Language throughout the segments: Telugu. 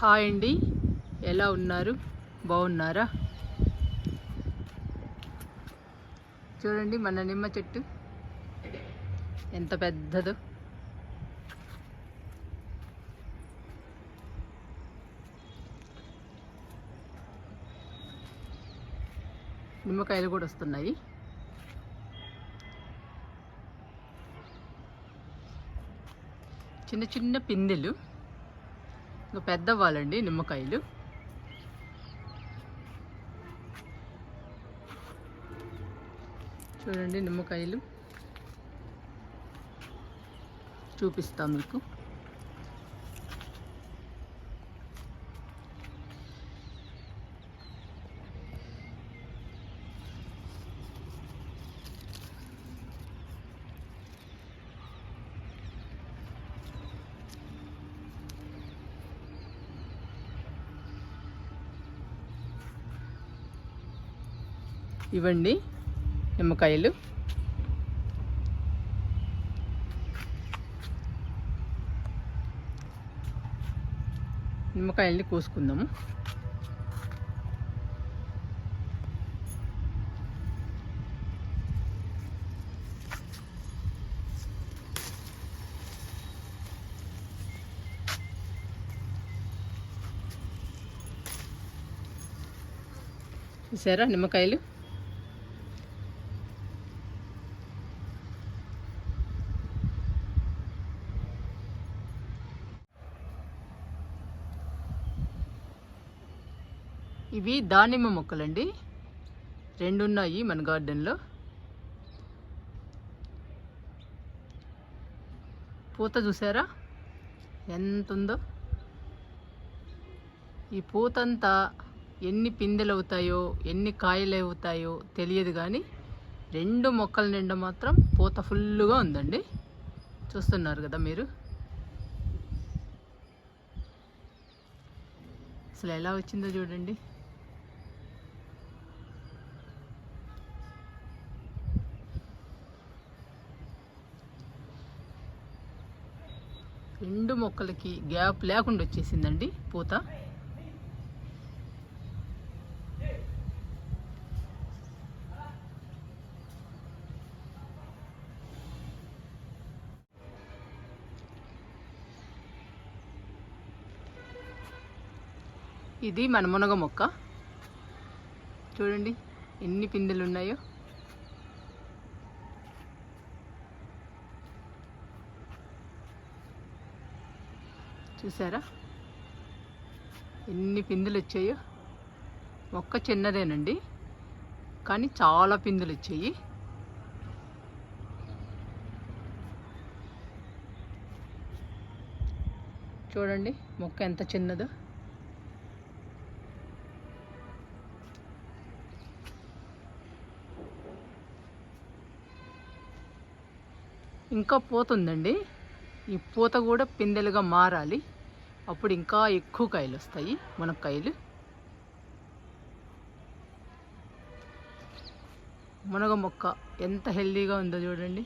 హాయ్ అండి. ఎలా ఉన్నారు? బాగున్నారా? చూడండి మన నిమ్మ చెట్టు. ఎంత పెద్దదో. నిమ్మకాయలు కూడా వస్తున్నాయి. చిన్న చిన్న పిందెలు. ఇంకా పెద్ద అవ్వాలండి నిమ్మకాయలు. చూడండి నిమ్మకాయలు. చూపిస్తాం మీకు. ఇవ్వండి నిమ్మకాయలు. నిమ్మకాయల్ని కోసుకుందాము. చూసారా నిమ్మకాయలు? ఇవి దానిమ్మ మొక్కలండి. రెండు ఉన్నాయి మన గార్డెన్లో. పూత చూసారా? ఎంత ఉందో ఈ పూతంతా ఎన్ని పిందెలు అవుతాయో ఎన్ని కాయలు అవుతాయో తెలియదు కానీ రెండు మొక్కల నిండా మాత్రం పూత ఫుల్గా ఉందండి. చూస్తున్నారు కదా మీరు? అసలు ఎలా వచ్చిందో చూడండి రెండు మొక్కలకి గ్యాప్ లేకుండా వచ్చేసిందండి పూత. ఇది మన మునగ మొక్క. చూడండి ఎన్ని పిందెలు ఉన్నాయో చూసారా? ఎన్ని పిందులు వచ్చాయో మొక్క చిన్నదేనండి. కానీ చాలా పిందులు వచ్చాయి చూడండి మొక్క ఎంత చిన్నదో. ఇంకా పోతుందండి. ఈ పూత కూడా పిందెలుగా మారాలి. అప్పుడు ఇంకా ఎక్కువ కాయలు వస్తాయి. మునక్కాయలు మునగ మొక్క ఎంత హెల్దీగా ఉందో చూడండి.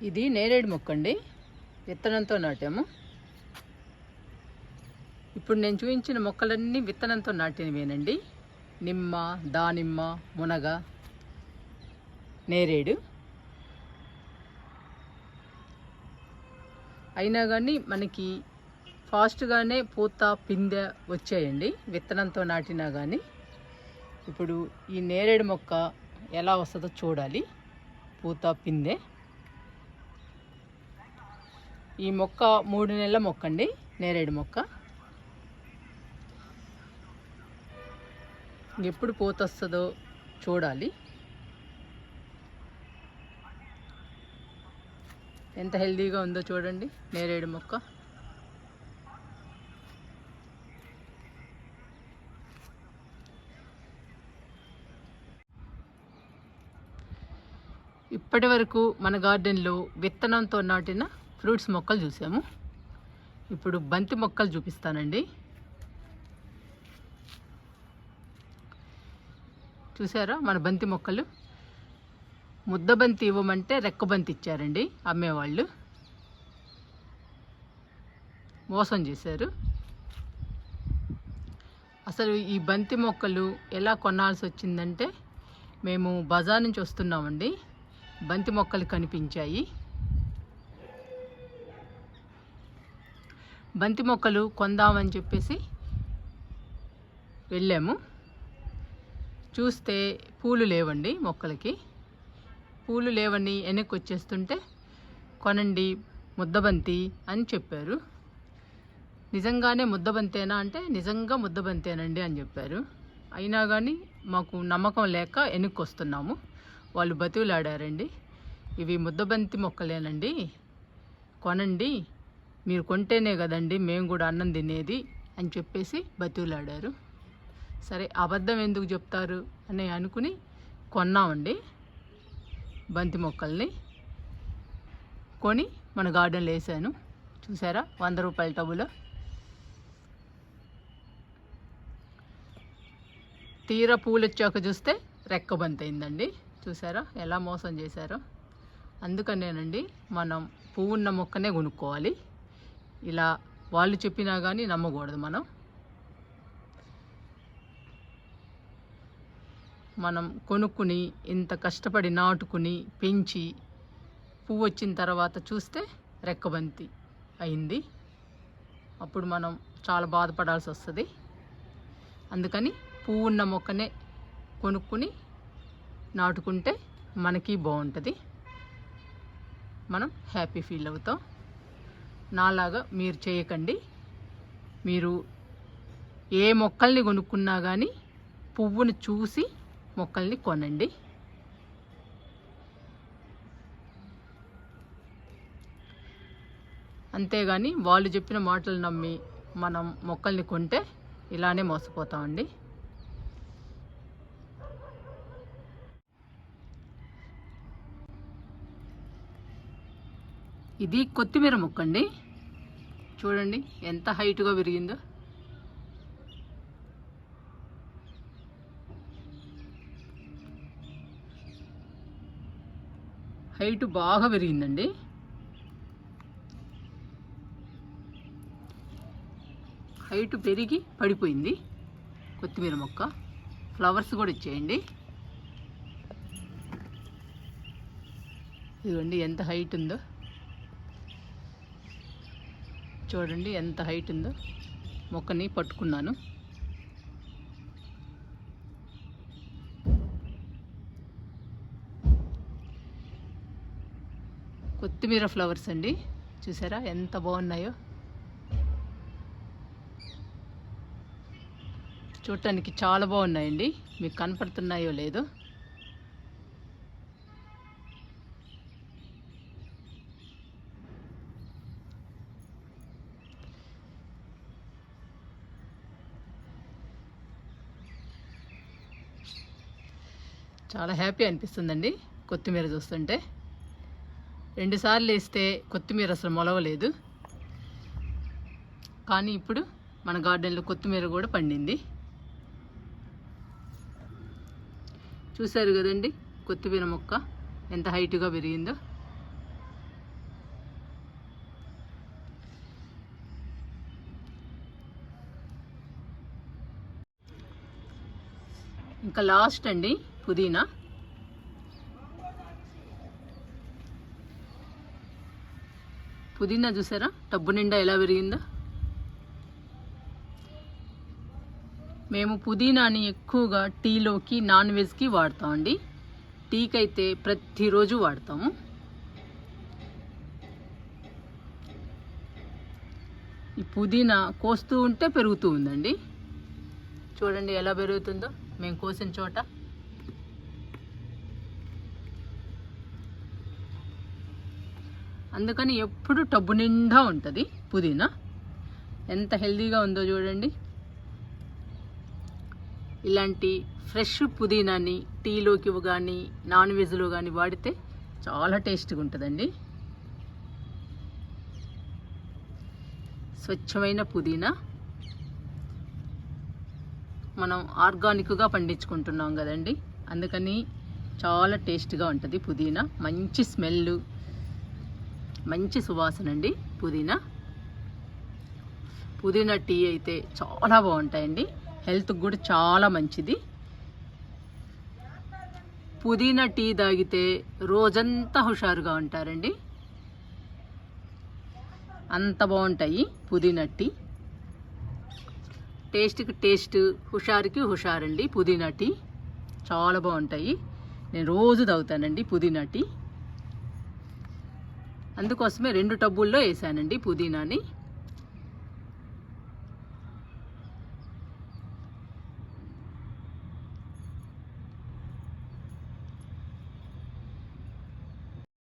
ఇది నేరేడు మొక్క అండి. విత్తనంతో నాటాము. ఇప్పుడు నేను చూపించిన మొక్కలన్నీ విత్తనంతో నాటినవేనండి. నిమ్మ దానిమ్మ మునగ నేరేడు. అయినా కానీ మనకి ఫాస్ట్గానే పూత పిందె వచ్చాయండి. విత్తనంతో నాటినా కానీ ఇప్పుడు ఈ నేరేడు మొక్క ఎలా వస్తుందో చూడాలి. పూత పిందె. ఈ మొక్క మూడు నెలల మొక్క అండి నేరేడు మొక్క. ఎప్పుడు పూత వస్తుందో చూడాలి. ఎంత హెల్దీగా ఉందో చూడండి నేరేడు మొక్క. ఇప్పటి వరకు మన గార్డెన్లో విత్తనంతో నాటిన ఫ్రూట్స్ మొక్కలు చూసాము. ఇప్పుడు బంతి మొక్కలు చూపిస్తానండి. చూసారా? మన బంతి మొక్కలు. ముద్దబంతి ఇవ్వమంటే రెక్కబంతి ఇచ్చారండి అమ్మేవాళ్ళు. మోసం చేశారు. అసలు ఈ బంతి మొక్కలు ఎలా కొనాల్సి వచ్చిందంటే మేము బజార్ నుంచి వస్తున్నామండి. బంతి మొక్కలు కనిపించాయి. బంతి మొక్కలు కొందామని చెప్పేసి వెళ్ళాము. చూస్తే పూలు లేవండి మొక్కలకి. పూలు లేవని వెనక్కి వచ్చేస్తుంటే కొనండి ముద్దబంతి అని చెప్పారు. నిజంగానే ముద్దబంతేనా అంటే నిజంగా ముద్దబంతేనండి అని చెప్పారు. అయినా కానీ మాకు నమ్మకం లేక వెనక్కి వస్తున్నాము వాళ్ళు బతుకులాడారండి ఇవి ముద్దబంతి మొక్కలేనండి. కొనండి మీరు కొంటేనే కదండి మేము కూడా అన్నం తినేది అని చెప్పేసి బతుకులాడారు సరే అబద్ధం ఎందుకు చెప్తారు అని అనుకుని కొన్నామండి బంతి మొక్కల్ని. కొని మన గార్డెన్లో వేసాను. చూసారా? వంద రూపాయల టబులో. తీర పూలు వచ్చాక చూస్తే రెక్క బంతి అయిందండి. చూసారా? ఎలా మోసం చేశారో. అందుకనేనండి మనం పువ్వున్న మొక్కనే కొనుక్కోవాలి. ఇలా వాళ్ళు చెప్పినా కానీ నమ్మకూడదు మనం. మనం కొనుక్కుని ఇంత కష్టపడి నాటుకుని పెంచి పువ్వు వచ్చిన తర్వాత చూస్తే రెక్కబంతి అయింది. అప్పుడు మనం చాలా బాధపడాల్సి వస్తుంది. అందుకని పువ్వు ఉన్న మొక్కనే కొనుక్కుని నాటుకుంటే మనకి బాగుంటుంది. మనం హ్యాపీ ఫీల్ అవుతాం. నాలాగా మీరు చేయకండి. మీరు ఏ మొక్కల్ని కొనుక్కున్నా కానీ పువ్వును చూసి మొక్కల్ని కొనండి. అంతేగాని వాళ్ళు చెప్పిన మాటలు నమ్మి మనం మొక్కల్ని కొంటే ఇలానే మోసపోతామండి. ఇది కొత్తిమీర మొక్క అండి చూడండి ఎంత హైట్గా పెరిగిందో హైట్ బాగా పెరిగిందండి. హైట్ పెరిగి పడిపోయింది కొత్తిమీర మొక్క. ఫ్లవర్స్ కూడా ఇచ్చేయండి. ఇదిగోండి ఎంత హైట్ ఉందో. చూడండి ఎంత హైట్ ఉందో. మొక్కని పట్టుకున్నాను. కొత్తిమీర ఫ్లవర్స్ అండి. చూసారా ఎంత బాగున్నాయో. చూడటానికి చాలా బాగున్నాయండి. మీకు కనపడుతున్నాయో లేదో. చాలా హ్యాపీ అనిపిస్తుందండి కొత్తిమీర చూస్తుంటే. రెండుసార్లు వేస్తే కొత్తిమీర అసలు మొలవలేదు. కానీ ఇప్పుడు మన గార్డెన్లో కొత్తిమీర కూడా పండింది. చూశారు కదండి కొత్తిమీర మొక్క ఎంత హైట్గా పెరిగిందో? ఇంకా లాస్ట్ అండి పుదీనా. పుదీనా చూసారా? టబ్బు నిండా ఎలా పెరిగిందో మేము పుదీనాని ఎక్కువగా టీలోకి నాన్ వెజ్కి వాడతామండి టీకి అయితే ప్రతిరోజు వాడతాము. ఈ పుదీనా కోస్తూ ఉంటే పెరుగుతూ ఉందండి. చూడండి ఎలా పెరుగుతుందో. మేము కోసిన చోట. అందుకని ఎప్పుడు టబ్బు నిండా ఉంటుంది పుదీనా. ఎంత హెల్తీగా ఉందో చూడండి. ఇలాంటి ఫ్రెష్ పుదీనాని టీలోకి కానీ నాన్ వెజ్లో కానీ వాడితే చాలా టేస్ట్గా ఉంటుందండి. స్వచ్ఛమైన పుదీనా. మనం ఆర్గానిక్గా పండించుకుంటున్నాం కదండి. అందుకని చాలా టేస్ట్గా ఉంటుంది పుదీనా. మంచి స్మెల్ మంచి సువాసన అండి పుదీనా. పుదీనా టీ అయితే చాలా బాగుంటాయండి హెల్త్కి కూడా చాలా మంచిది. పుదీనా టీ తాగితే రోజంతా హుషారుగా ఉంటారండి. అంత బాగుంటాయి పుదీనా టీ. టేస్ట్కి టేస్ట్ హుషారుకి హుషారండి పుదీనా టీ. చాలా బాగుంటాయి. నేను రోజు తాగుతానండి పుదీనా టీ. అందుకోసమే రెండు టబ్బుల్లో వేసానండి పుదీనాని.